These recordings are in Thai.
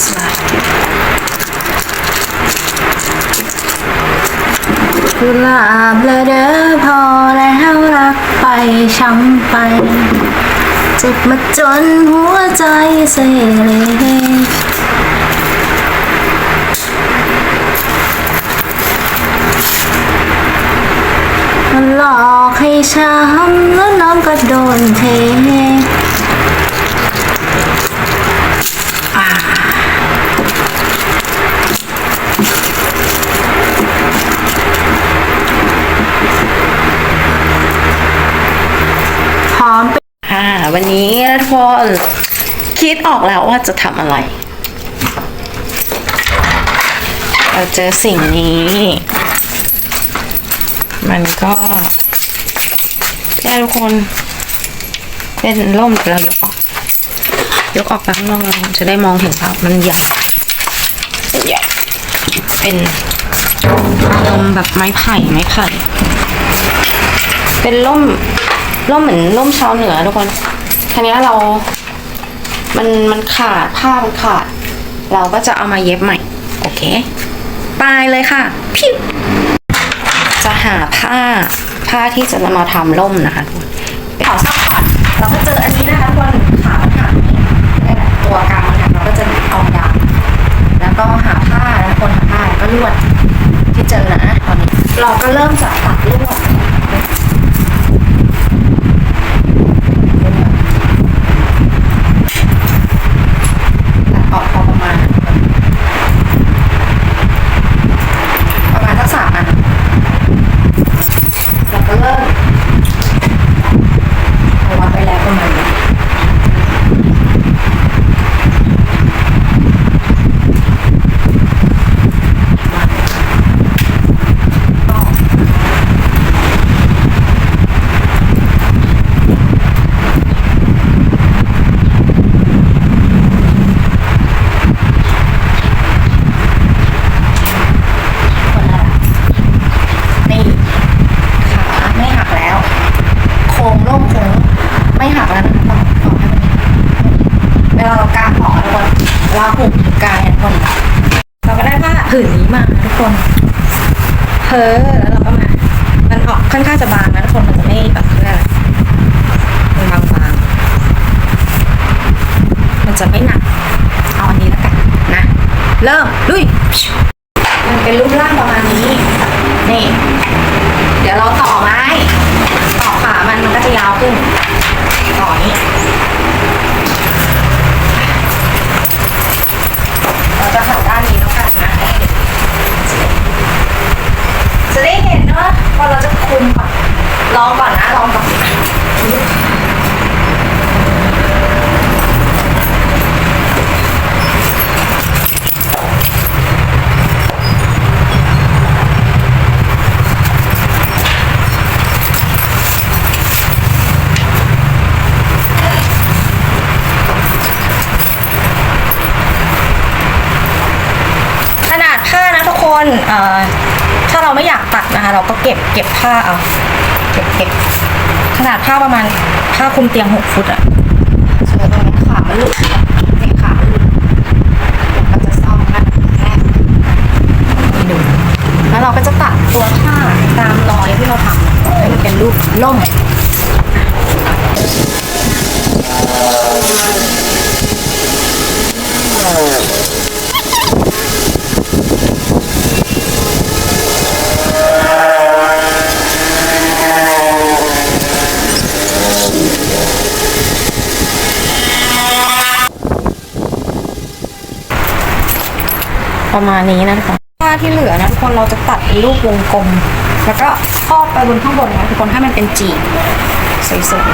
สไลด์กุหลาบละเด้อพอแล้วรักไปช้ำไป เจ็บมาจนหัวใจเสเลมันหลอกให้ช้ำแล้วน้องก็โดนเทอ่า พร้อมเป็นอ่าวันนี้ทุกคนคิดออกแล้วว่าจะทำอะไร เราเจอสิ่งนี้ มันก็เนี่ยทุกคนเป็นร่มแต่เรายกออกยกออกไปข้างนอกเราจะได้มองเห็นภาพมันใหญ่ใหญ่ เป็นอารมณ์แบบไม้ไผ่ไม้ไผ่เป็นร่มร่มเหมือนร่มชาวเหนือทุกคนทีนี้เรา มันมันขาดผ้ามันขาด เราก็จะเอามาเย็บใหม่ โอเคไปเลยค่ะพิวจะหาผ้าผ้าที่จะมาทำร่มนะคะทุกคนขอซักก่อนเราก็เจออันนี้นะคะทุกคนขามันหักนี่ตัวกลางนหักเราก็จะเอาดามแล้วก็หา ลวดที่เจอนะตอนนี้ เราก็เริ่มจากตัดลวด ตัดออกพอประมาณ ประมาณสักสามอันเราก็เริ่มเอาวัดไปแล้วประมาณนี้คนละนี่ขาไม่หักแล้ว โครงโล่งโค้งไม่หักแล้วนะคะต่อต่อให้มันเวลาเรากางออกทุกคนเวลาหุบหรือกางเนี่ยทุกคนเราก็ได้ผ้าผืนนี้มาทุกคนเพ้อแล้วเราก็มา มันออกค่อนข้างจะบางนะทุกคนมันจะไม่แบบเรียกอะไรมันบางๆมัน จะไม่หนัก เอาอันนี้แล้วกันนะ เริ่มลุยมันเป็นรูปร่างประมาณนี้ นี่ เดี๋ยวเราต่อไม้ ต่อขามันมันก็จะยาวขึ้น ต่อนี้เราจะหันด้านนี้แล้วกันนะจะได้เห็นเนอะพอเราจะคุมก่อนลองก่อนนะ ลองก่อน ขนาดผ้านะทุกคนเอ่อ ถ้าเราไม่อยากตัดนะคะ เราก็เก็บเก็บผ้าเอาเก็บเก็บขนาดผ้าประมาณผ้าคลุมเตียงหกฟุตอะเจอตรงนี้ขามันหลุดนี่ขามันหลุดเราก็จะซ่อมกันแรกนี่ดูแล้วเราก็จะตัดตัวผ้าตามรอยที่เราทำให้มันเป็นรูปล่ม ประมาณนี้นะทุกคนผ้าที่เหลือนะทุกคนเราจะตัดเป็นรูปวงกลม แล้วก็ครอบไปบนข้างบนนะทุกคนให้มันเป็นจีบสวย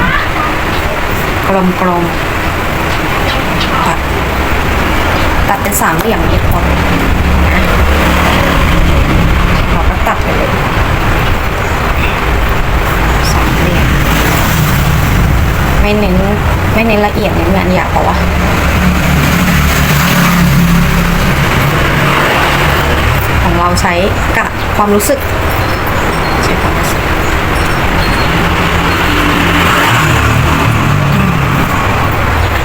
ๆกลมๆตัดตัดเป็นสามเหลี่ยมทุกคนเราก็ตัดไปเลยสามเหลี่ยมไม่เน้นไม่เน้นละเอียดเน้นงานหยาบเพราะว่า ของ เราใช้กับความรู้สึกใช้ความรู้สึก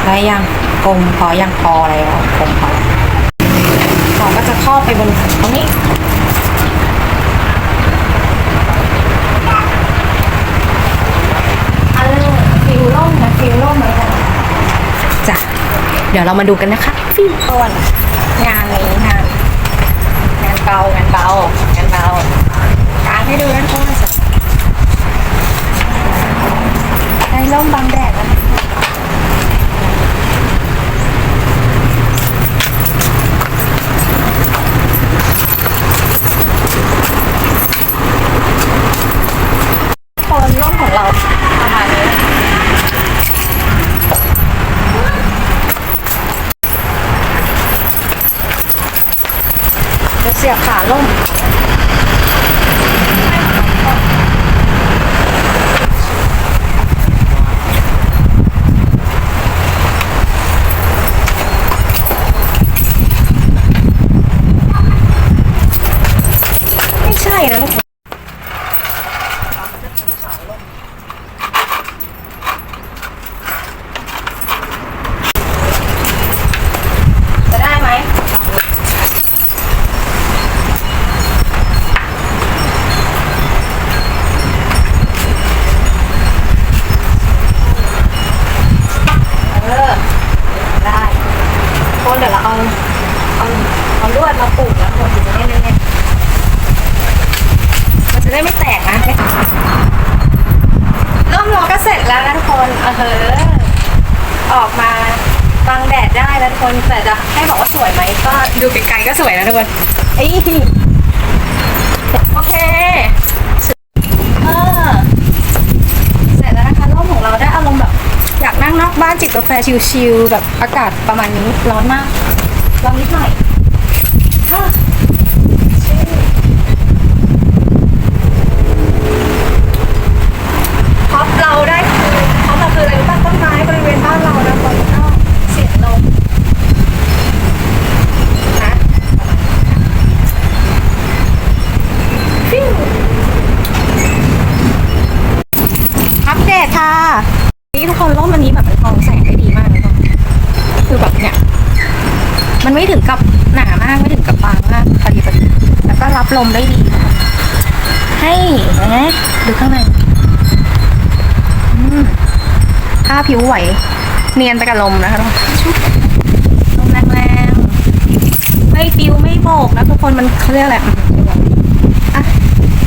ได้ยังกลมพอยังพอแล้วกลมพอแล้วเราก็จะครอบไปบนตรงนี้เออฟิลล่มนะฟิลล่มเลยจ้ะเดี๋ยวเรามาดูกันนะคะฟิลต้นงานนี้งานงาน เบางานเบางานเบากางให้ดูนะทุกคนได้ร่มบางแดดแล้วนะคนร่มของเราประมาณนี้ จะเสียบขาล่ม ไม่ใช่นะทุกคนจะได้ไหม เออ ได้คนเดี๋ยวเราเอา เอาเอาลวดมาปลูกแล้วคนถึงจะได้แน่นๆมันจะได้ไม่แตกนะไม่ร่มเราก็เสร็จแล้วนะทุกคนเออออกมาบังแดดได้แล้วทุกคน แต่จะให้บอกว่าสวยไหมก็ดูไก็สวยนะทุกคนไอ้ยโอเคเออเสร็จแล้วนะคะร่มของเราได้อารมณ์แบบ อยากนั่งนอกบ้านจิบกาแฟชิลๆแบบอากาศประมาณนี้ร้อนมากร้อนนิดหน่อยฮ่าชิลท็อปเราได้คือท็อปเราคืออะไรรู้ป่ะต้นไม้บริเวณบ้านเรานะคนก็เสียงลมนะฟิวอัปเดตค่ะ นี่ ทุกคนร่มอันนี้แบบมันกรองแสงได้ดีมากเลยคือแบบเนี่ย มันไม่ถึงกับหนามากไม่ถึงกับบางมากพอดีพอดีแล้วก็รับลมได้ดี ให้นะดูข้างในผ้าผิวไหว เนียนไปกับลมนะคะทุกคนลมแรงๆไม่ปิวไม่โบกนะทุกคนมันเขาเรียกอะไรอะ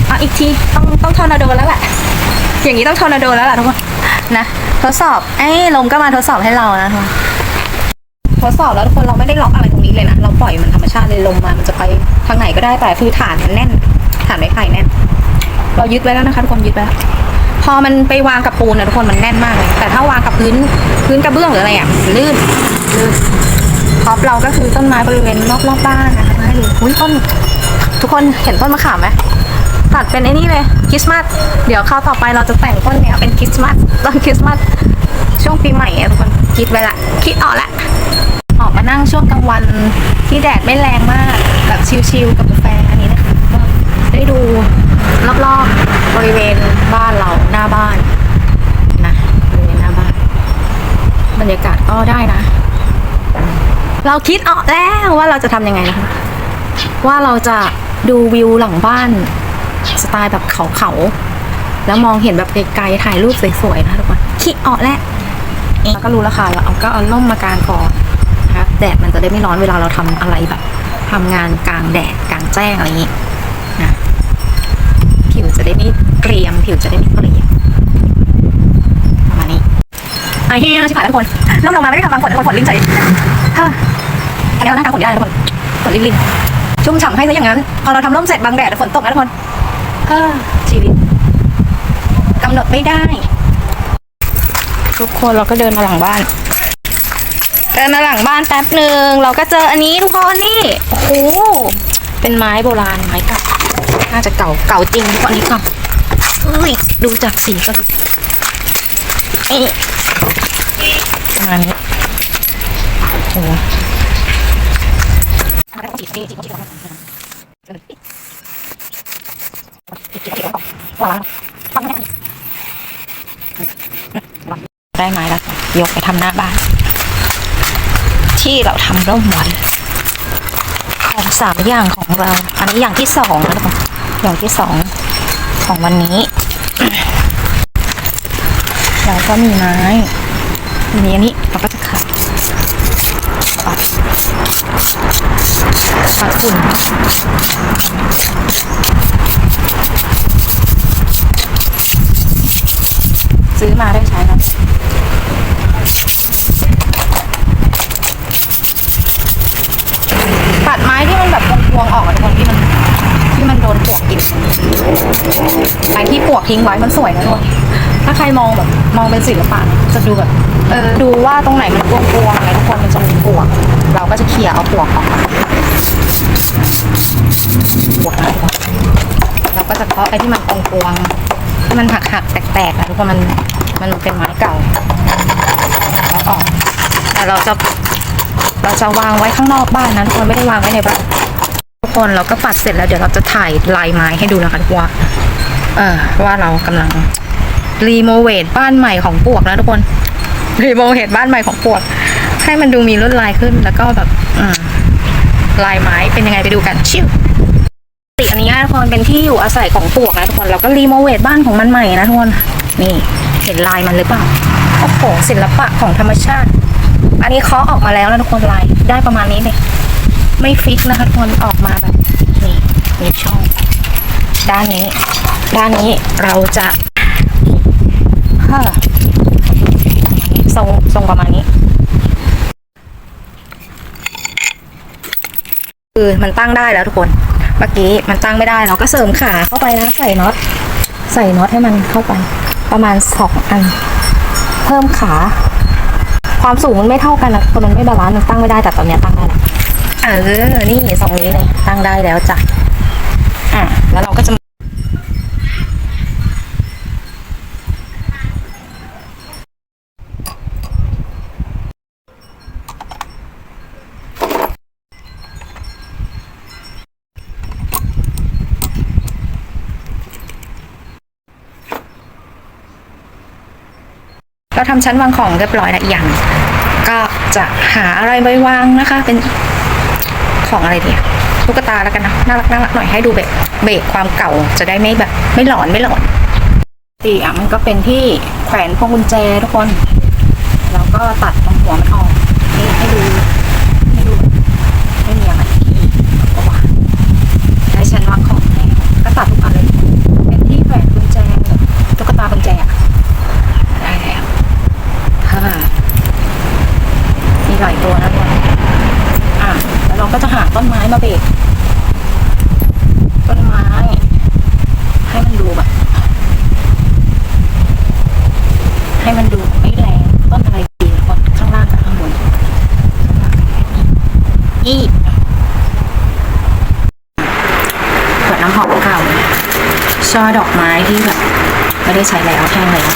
อะอีกทีต้องต้องทอร์นาโดแล้วแหละอย่างนี้ต้องทอร์นาโดแล้วล่ะทุกคนนะ ทดสอบไอ้ลมก็มาทดสอบให้เรานะคนทดสอบแล้วทุกคนเราไม่ได้ล็อกอะไรตรงนี้เลยนะเราปล่อยมันธรรมชาติเลยลมมามันจะไปทางไหนก็ได้แต่คือฐานมันแน่นฐานไม้ไผ่แน่น เรายึดไว้แล้วนะคะทุกคนยึดไว้แล้วพอมันไปวางกับปูนนะทุกคนมันแน่นมากเลยแต่ถ้าวางกับพื้นพื้นกระเบื้องหรืออะไรอะลื่นลื่นท็อปเราก็คือต้นไม้บริเวณรอบรอบๆบ้านนะคะให้ดูอุ้ยต้นทุกคนเห็นต้นมะขามไหม ตัดเป็นไอ้นี่เลยคริสต์มาสเดี๋ยวคราวต่อไปเราจะแต่งต้นเนี้ยเป็นคริสต์มาสต้นคริสต์มาสช่วงปีใหม่ทุกคนคิดไว้ละ คิดออกละออกมานั่งช่วงกลางวันที่แดดไม่แรงมากแบบชิลๆกับกาแฟอันนี้นะคะก็ได้ดูรอบๆบริเวณบ้านเราหน้าบ้านนะบริเวณหน้าบ้าน บรรยากาศก็ได้นะ เราคิดออกแล้วว่าเราจะทำยังไงนะคะว่าเราจะดูวิวหลังบ้าน สไตล์แบบเขาๆแล้วมองเห็นแบบไกลๆถ่ายรูปสวยๆนะทุกคนคิดออกแล้วเราก็รู้แล้วค่ะเราเอาก็เอาล่มมากางก่อนนะคะแดดมันจะได้ไม่ร้อนเวลาเราทำอะไรแบบทำงานกลางแดดกลางแจ้งอะไรอย่างนี้นะผิวจะได้ไม่เกรียม ผิวจะได้ไม่เกรียมประมาณนี้ไอ้เหี้ยชิบหายแล้วทุกคนร่มลงมาไม่ได้ทำบางฝนฝนลิ้นใจฮะอันนี้เรานั่งกลางฝนได้ทุกคนฝนลิ้นๆชุ่มฉ่ำให้ซะอย่างนั้น พอเราทำร่มเสร็จบางแดดฝนตกนะทุกคน เออชีวิตกำหนดไม่ได้ ทุกคนเราก็เดินมาหลังบ้าน เดินมาหลังบ้านแป๊บหนึ่งเราก็เจออันนี้ทุกคนนี่ โอ้โหเป็นไม้โบราณไม้เก่าน่าจะเก่าเก่าจริงทุกคนนี้ก่าเฮ้ยดูจากสีก็ดูเอ๊ะประมาณนี้โอ้โห ได้ไม้แล้วยกไปทำหน้าบ้าน ที่เราทำร่มไว้ของสามอย่างของเรา อันนี้อย่างที่สองนะทุกคนอย่างที่สองของวันนี้แล้วก็มีไม้มีอันนี้เราก็จะขัดปัดปัดฝุ่น ซื้อมาได้ใช้แล้วปัดไม้ที่มันแบบพวงๆออกอะทุกคนที่มันที่มันโดนปลวกกินไม้ที่ปลวกทิ้งไว้มันสวยนะทุกคนถ้าใครมองแบบมองเป็นศิลปะจะดูแบบเออดูว่าตรงไหนมันพวงๆอะไรทุกคนมันจะมีปลวก เราก็จะเคลียร์เอาปลวกออกปลวกนะทุกคนเราก็จะเคาะไอ้ที่มันพวงๆที่ มันหักๆแตกๆนะทุกคนมันมันเป็นไม้เก่าแล้วออกแต่เราจะเราจะวางไว้ข้างนอกบ้านนะทุกคนไม่ได้วางไว้ในบ้านทุกคนเราก็ปัดเสร็จแล้วเดี๋ยวเราจะถ่ายลายไม้ให้ดูนะคะว่าเออว่าเรากำลังรีโมเวทบ้านใหม่ของปวกนะทุกคนรีโมเวทบ้านใหม่ของปวก ให้มันดูมีลวดลายขึ้นแล้วก็แบบอลายไม้เป็นยังไงไปดูกันชิว ติอันนี้ทุกคนเป็นที่อยู่อาศัยของปวกนะทุกคนเราก็รีโมเวทบ้านของมันใหม่นะทุกคนนี่เห็นลายมันหรือเปล่าโอ้โหศิลปะของธรรมชาติ อันนี้เคาะออกมาแล้วนะทุกคนลายได้ประมาณนี้เลยไม่ฟิกนะคะทุกคนออกมาแบบนี่มีช่อง ด้านนี้ ด้านนี้เราจะเฮ้อทรงทรงประมาณนี้คือมันตั้งได้แล้วทุกคน เมื่อกี้มันตั้งไม่ได้เราก็เสริมขาเข้าไปนะใส่น็อตใส่น็อตให้มันเข้าไป ประมาณสองอัน เพิ่มขา ความสูงมันไม่เท่ากันนะคนมันไม่บาลานซ์มันตั้งไม่ได้แต่ตอนนี้ตั้งได้แล้วเออนี่สองนี้เลยตั้งได้แล้วจ้ะอะแล้วเราก็จะ เราทำชั้นวางของเรียบร้อยแล้วอีย่างหนึ่งก็จะหาอะไรไว้วางนะคะ เป็นของอะไรดีอะตุ๊กตาแล้วกันนะน่ารักน่ารักหน่อยให้ดูแบบเบรกความเก่าจะได้ไม่แบบ ไม่หลอนไม่หลอนตีอะมันก็เป็นที่แขวนพวงกุญแจทุกคน แล้วก็ตัดตรงหัวมันออกนี่ให้ดูให้ดูไม่มีอะไรแล้วก็วางได้ชั้นวางของแล้วก็ตัดทุกอันเลยเป็นที่แขวนกุญแจตุ๊กตากุญแจอะ ได้แล้วค่ะมีหลายตัวนะตัวนี้อะ แล้วเราก็จะหาต้นไม้มาเบรกต้นไม้ ให้มันดูแบบ ให้มันดูไม่แรง ต้นอะไรดีคนข้างล่างกับข้างบนอีขวดน้ำหอม เก่าช่อดอกไม้ที่แบบไม่ได้ใช้แล้วแห้งแล้ว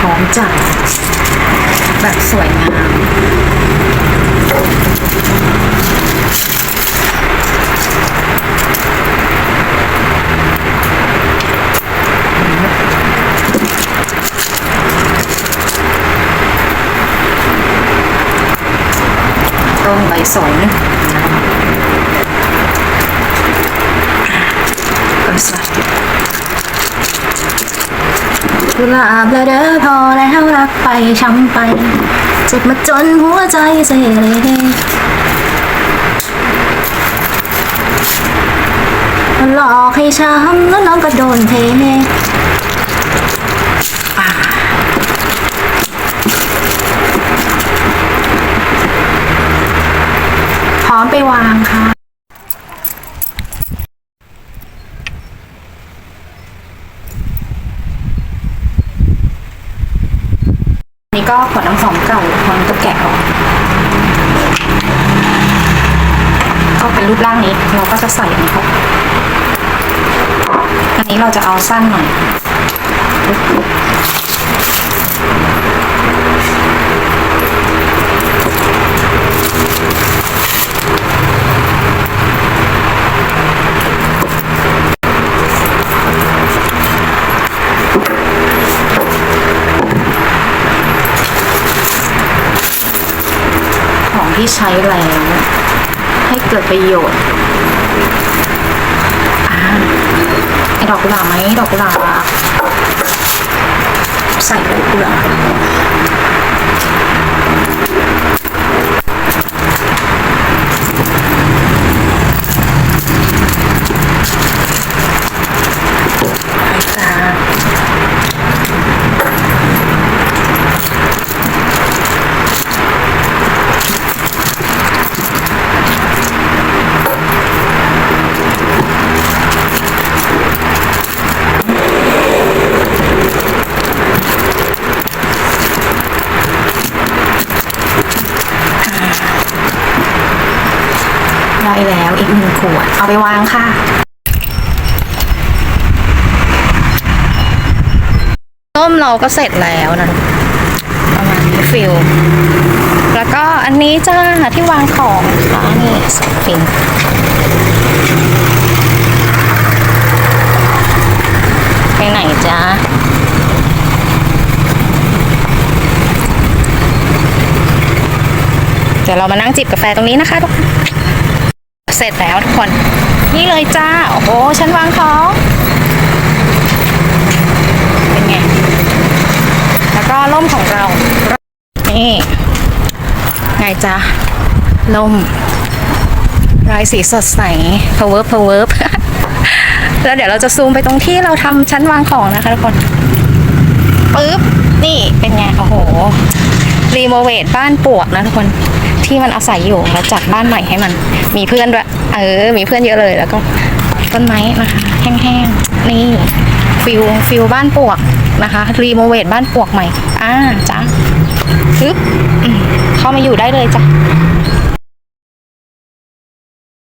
พร้อมจัดแบบสวยงามต้นใบสนนะคะก็ใส่ กุหลาบและเด้อพอแล้วรักไปช้ำไปเจ็บมาจนหัวใจเสเลมันหลอกให้ช้ำแล้วน้องก็โดนเทพร้อมไปวางค่ะ ก็ขวดน้ำหอมเก่าคนก็แกะออก ก็เป็นรูปร่างนี้เราก็จะใส่นนี้เขาอันนี้เราจะเอาสั้นหน่อย ที่ใช้แล้ว ให้เกิดประโยชน์ไอ้ดอกกุหลาบไหมดอกกุหลาบใส่ดอกกุหลาบจ้า ได้แล้วอีกหนึ่งขวด เอาไปวางค่ะ ต้มเราก็เสร็จแล้วนะประมาณนี้ฟิลแล้วก็อันนี้จ้าที่วางของค่ะนี่สฟินไปไหนจ้าเดี๋ยวเรามานั่งจิบกาแฟตรงนี้นะคะทุกคน เสร็จแล้วทุกคน นี่เลยจ้า โอ้โหฉันวางของ เป็นไง แล้วก็ล่มของเรา นี่ ไงจ๊ะล่มรายสีสดใส power power แล้วเดี๋ยวเราจะซูมไปตรงที่เราทำชั้นวางของนะคะทุกคนปึ๊บ นี่เป็นไง โอ้โห รีโมเวทบ้านปวกนะทุกคน ที่มันอาศัยอยู่แล้วจัดบ้านใหม่ให้มัน มีเพื่อนด้วยเออ มีเพื่อนเยอะเลยแล้วก็ต้นไม้นะคะ แห้งๆนี่ฟิลฟิลบ้านปวกนะคะรีโมเวทบ้านปวกใหม่อ่าจ้าปึ๊บเข้ามาอยู่ได้เลยจ้ะ